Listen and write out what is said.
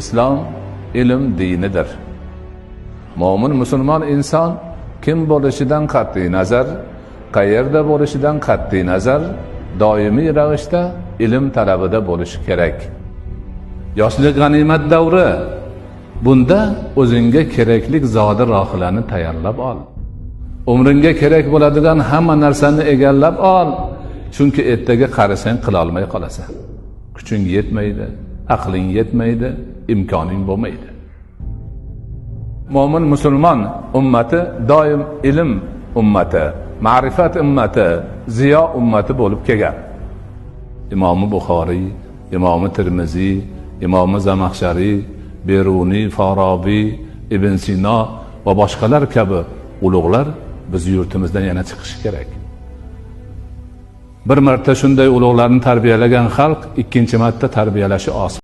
islom ilm dinidir. Mo'min musulmon inson kim bo'lishidan qat'iy nazar qayerda bo'lishidan qat'iy nazar doimiy ravishda ilm talabida bo'lishi kerak. Yoshlik g'animat davri bunda o'zingga keraklik zodi rohilani tayyorlab ol. Umringga kerak bo'ladigan hamma narsani egallab ol chunki ertaga qarasang qilolmay qolasan. Kuching yetmaydi. Aqling yetmaydi imkoning bo'lmaydi. Mo'min musulmon ummati doim ilm ummati ma'rifat ummati ziyo ummati bo'lib kelgan. Imomi buxoriy imomi termiziy imomi zamaxshariy beruniy farobiy ibn sino va boshqalar kabi ulug'lar biz yurtimizdan yana chiqishi kerak. Bir marta shunday ulug'larni tarbiyalagan xalq ikkinchi marta tarbiyalashi oson.